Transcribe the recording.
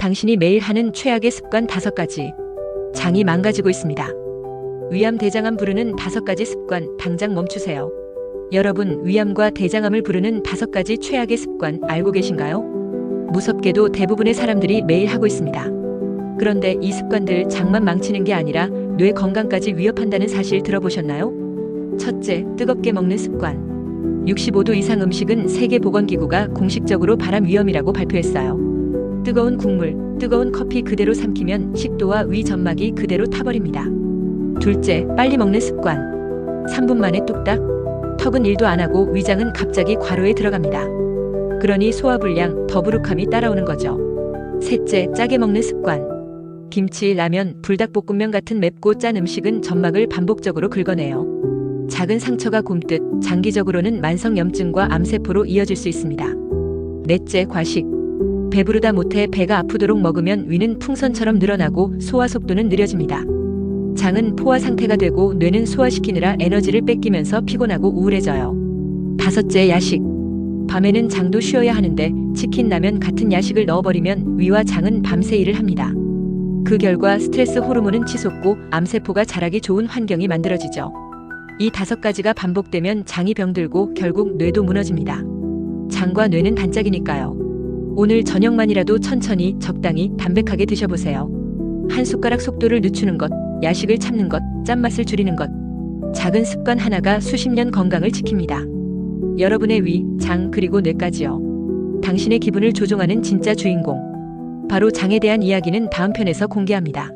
당신이 매일 하는 최악의 습관 다섯 가지. 장이 망가지고 있습니다. 위암 대장암 부르는 다섯 가지 습관 당장 멈추세요. 여러분, 위암과 대장암을 부르는 다섯 가지 최악의 습관 알고 계신가요? 무섭게도 대부분의 사람들이 매일 하고 있습니다. 그런데 이 습관들 장만 망치는 게 아니라 뇌 건강까지 위협한다는 사실 들어보셨나요? 첫째, 뜨겁게 먹는 습관. 65도 이상 음식은 세계보건기구가 공식적으로 발암 위험이라고 발표했어요. 뜨거운 국물, 뜨거운 커피 그대로 삼키면 식도와 위 점막이 그대로 타버립니다. 둘째, 빨리 먹는 습관. 3분 만에 뚝딱. 턱은 일도 안 하고 위장은 갑자기 과로에 들어갑니다. 그러니 소화불량, 더부룩함이 따라오는 거죠. 셋째, 짜게 먹는 습관. 김치, 라면, 불닭볶음면 같은 맵고 짠 음식은 점막을 반복적으로 긁어내요. 작은 상처가 굼듯 장기적으로는 만성염증과 암세포로 이어질 수 있습니다. 넷째, 과식. 배부르다 못해 배가 아프도록 먹으면 위는 풍선처럼 늘어나고 소화 속도는 느려집니다. 장은 포화 상태가 되고 뇌는 소화시키느라 에너지를 뺏기면서 피곤하고 우울해져요. 다섯째, 야식. 밤에는 장도 쉬어야 하는데 치킨, 라면 같은 야식을 넣어버리면 위와 장은 밤새 일을 합니다. 그 결과 스트레스 호르몬은 치솟고 암세포가 자라기 좋은 환경이 만들어지죠. 이 다섯 가지가 반복되면 장이 병들고 결국 뇌도 무너집니다. 장과 뇌는 단짝이니까요. 오늘 저녁만이라도 천천히 적당히 담백하게 드셔보세요. 한 숟가락 속도를 늦추는 것, 야식을 참는 것, 짠맛을 줄이는 것. 작은 습관 하나가 수십 년 건강을 지킵니다. 여러분의 위, 장, 그리고 뇌까지요. 당신의 기분을 조종하는 진짜 주인공. 바로 장에 대한 이야기는 다음 편에서 공개합니다.